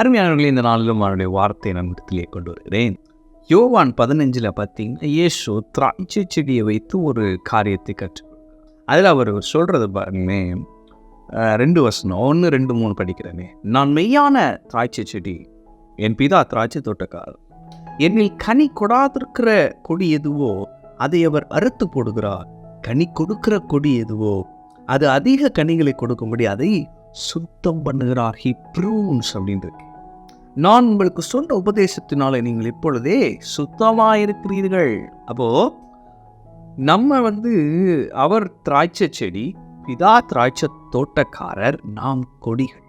அருமையானவர்களே இந்த நாளிலும் அவருடைய வார்த்தையை நான் இடத்திலே கொண்டு வருகிறேன். யோவான் பதினஞ்சில் பார்த்தீங்கன்னா இயேசு திராட்சை செடியை வைத்து ஒரு காரியத்தை கற்று அதில் அவர் சொல்கிறது பாருமே ரெண்டு வசனம் ஒன்று ரெண்டு மூணு படிக்கிறேனே. நான் மெய்யான திராட்சை செடி என் பிதா திராட்சை தோட்டக்காரர். என்னில் கனி கொடாதிருக்கிற கொடி எதுவோ அதை அவர் அறுத்து போடுகிறார். கனி கொடுக்கிற கொடி எதுவோ அது அதிக கனிகளை கொடுக்கும்படி அதை சுத்தம் பண்ணுகிறார். ஹி ப்ரூன்ஸ் அப்படின்னு இருக்கு நான் உங்களுக்கு சொன்ன உபதேசத்தினாலே நீங்கள் இப்பொழுதே சுத்தமாக இருக்கிறீர்கள் அப்போ நம்ம வந்து அவர் திராட்சை செடி பிதா திராட்சை தோட்டக்காரர் நாம் கொடிகள்.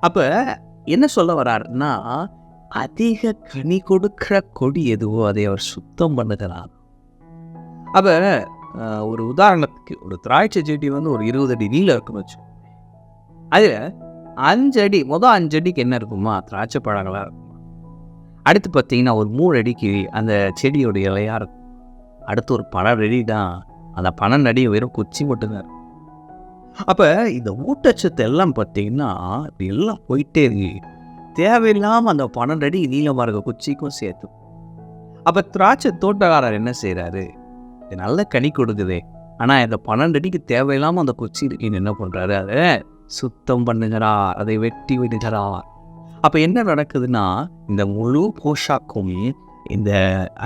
அப்ப என்ன சொல்ல வர்றாருன்னா அதிக கனி கொடுக்கிற கொடி எதுவோ அதை அவர் சுத்தம் பண்ணுகிறார். அப்ப ஒரு உதாரணத்துக்கு ஒரு திராட்சை செடி வந்து ஒரு இருபது அடி நீளம் இருக்குன்னு வச்சு அதில் அஞ்சடி மொதல் அஞ்சடிக்கு என்ன இருக்குமா? திராட்சை பழங்களாக இருக்கும்? அடுத்து பார்த்தீங்கன்னா ஒரு மூணு அடிக்கு அந்த செடியோட இலையாக இருக்கும். அடுத்து ஒரு பன்னெண்டு அடி தான் அந்த பணம் அடி வெறும் குச்சி மட்டும்தான் இருக்கும். அப்போ இந்த ஊட்டச்சத்து எல்லாம் பார்த்தீங்கன்னா இப்படி எல்லாம் போயிட்டே இருக்கு. தேவையில்லாமல் அந்த பன்னெண்டு அடி நீளமாக இருக்க குச்சிக்கும் சேர்த்து. அப்போ திராட்சை தோட்டக்காரர் என்ன செய்கிறாரு இது நல்ல கனி கொடுக்குதே. ஆனால் இந்த பன்னெண்டு அடிக்கு தேவையில்லாமல் அந்த குச்சி இருக்குன்னு என்ன பண்ணுறாரு அதை சுத்தம் பண்ணுகிறார் அதை வெட்டி விடுகிறார். அப்போ என்ன நடக்குதுன்னா இந்த முழு போஷாக்கும் இந்த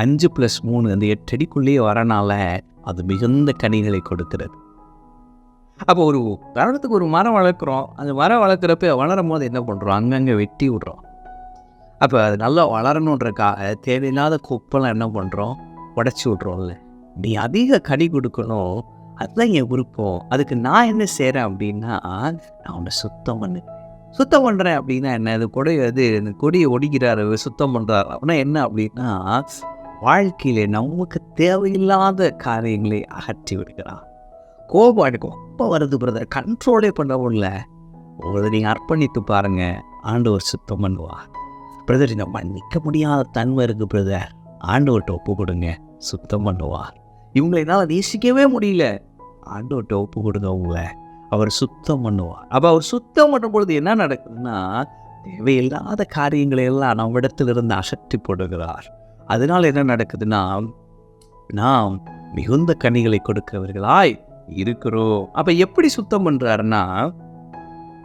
அஞ்சு ப்ளஸ் மூணு அந்த எட்டடிக்குள்ளேயே வரனால அது மிகுந்த கனிகளை கொடுக்கிறது. அப்போ ஒரு உதாரணத்துக்கு ஒரு மரம் வளர்க்குறோம். அந்த மரம் வளர்க்குறப்ப வளரும் போது என்ன பண்ணுறோம் அங்கங்கே வெட்டி விட்றோம். அப்போ அது நல்லா வளரணுன்றக்காக தேவையில்லாத குப்பெல்லாம் என்ன பண்ணுறோம் உடச்சி விட்றோம்ல. நீ அதிக கனி கொடுக்கணும். அதுதான் என் விருப்பம். அதுக்கு நான் என்ன செய்கிறேன் அப்படின்னா நான் உன்னை சுத்தம் பண்ணேன் சுத்தம் பண்ணுறேன் அப்படின்னா என்ன? அது கொடை அது இந்த கொடியை ஒடிக்கிறாரு சுத்தம் பண்ணுறாரு அப்படின்னா என்ன அப்படின்னா வாழ்க்கையில் நமக்கு தேவையில்லாத காரியங்களை அகற்றி விடுகிறார். கோபம் எனக்கு ரொம்ப வருது பிரதர் கண்ட்ரோலே பண்ண முடியல. உங்களை நீங்கள் அர்ப்பணித்து பாருங்கள் ஆண்டவர் சுத்தம் பண்ணுவார். பிரதர் இந்த மன்னிக்க முடியாத தன்மை இருக்குது பிரதர் ஆண்டவர்கிட்ட ஒப்பு கொடுங்க. சுத்தம் பண்ணுவார். இவங்களை என்னால் நேசிக்கவே முடியல. ஆண்டோட்ட ஒப்பு கொடுங்க அவங்கள அவர் சுத்தம் பண்ணுவார். அப்போ அவர் சுத்தம் பண்ணும் பொழுது என்ன நடக்குதுன்னா தேவையில்லாத காரியங்களை எல்லாம் நம்ம இடத்திலிருந்து அகற்றி போடுகிறார். அதனால் என்ன நடக்குதுன்னா நாம் மிகுந்த கனிகளை கொடுக்கிறவர்களாய் இருக்கிறோம். அப்போ எப்படி சுத்தம் பண்ணுறாருன்னா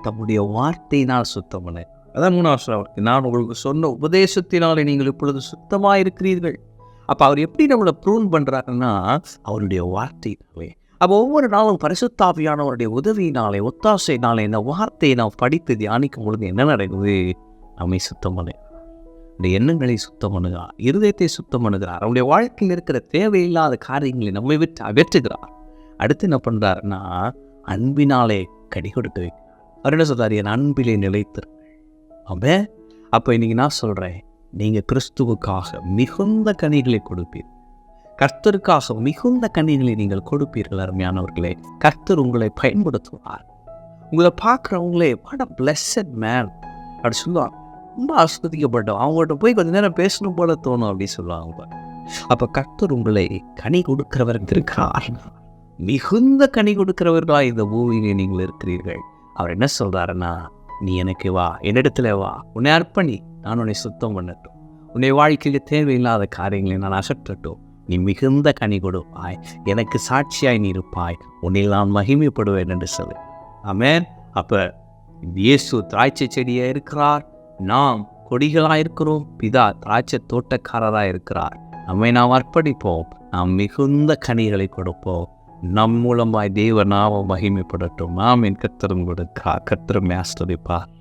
தம்முடைய வார்த்தையினால் சுத்தம் பண்ண. அதான் மூணாவது நான் உங்களுக்கு சொன்ன உபதேசத்தினாலே நீங்கள் இப்பொழுது சுத்தமாக இருக்கிறீர்கள் அப்போ அவர் எப்படி நம்மளை ப்ரூன் பண்ணுறாருன்னா அவருடைய வார்த்தையினாலே. அப்போ ஒவ்வொரு நாளும் பரிசுத்தாவியானவருடைய உதவியினாலே ஒத்தாசையினாலே இந்த வார்த்தையை நாம் படித்து தியானிக்கும் பொழுது என்ன நடக்குது நம்மை சுத்தம் பண்ணு இந்த எண்ணங்களை சுத்தம் பண்ணுகிறார். இருதயத்தை சுத்தம் பண்ணுகிறார். அவருடைய வாழ்க்கையில் இருக்கிற தேவையில்லாத காரியங்களை நம்மை விட்டு அகற்றுகிறார். அடுத்து என்ன பண்ணுறாருன்னா அன்பினாலே கடி கொடுக்க வைக்கிறார். அவர் என்ன என் அன்பிலே நிலைத்து அப்போ அப்போ இன்னைக்கு நான் சொல்கிறேன் நீங்கள் கிறிஸ்துவுக்காக மிகுந்த கனிகளை கொடுப்பீர். கர்த்தருக்காக மிகுந்த கனிகளை நீங்கள் கொடுப்பீர்கள் அருமையானவர்களே. கர்த்தர் உங்களை பயன்படுத்துவார். உங்களை பார்க்குறவங்களே வாட் அ பிளஸட் மேன் அப்படி சொல்லுவாங்க. ரொம்ப ஆஸ்வதிக்கப்பட்டோம் அவங்கள்ட்ட போய் கொஞ்ச நேரம் பேசணும் போல தோணும் அப்படின்னு சொல்லுவாங்க அப்போ கர்த்தர் உங்களை கனி கொடுக்கிறவர் இருக்கிறார். மிகுந்த கனி கொடுக்கிறவர்களா இந்த பூமியிலே நீங்கள் இருக்கிறீர்கள். அவர் என்ன சொல்கிறாருன்னா நீ எனக்கு வா. என்னிடத்துல வா. உன்னை அர்ப்பணி. நான் உன்னை சுத்தம் பண்ணட்டும். உன்னை வாழ்க்கையில் தேவையில்லாத காரியங்களை நான் அகற்றட்டும். நீ மிகுந்த கனி கொடுப்பாய். எனக்கு சாட்சியாய் நீ இருப்பாய். உன்னில் நான் மகிமைப்படுவேன் என்று சொல்லு. ஆமேன். அப்போ இயேசு திராட்சை செடியாக இருக்கிறார். நாம் கொடிகளாக இருக்கிறோம். பிதா திராட்சை தோட்டக்காரராக இருக்கிறார். நம்மை நாம் அர்ப்பணிப்போம். நாம் மிகுந்த கனிகளை கொடுப்போம். நம் மூலமாய் தேவ நாமம் மகிமைப்படட்டும். நாம் என் கத்திரம் கொடுக்கா. கத்திரம் ஆஸ்வதிப்பார்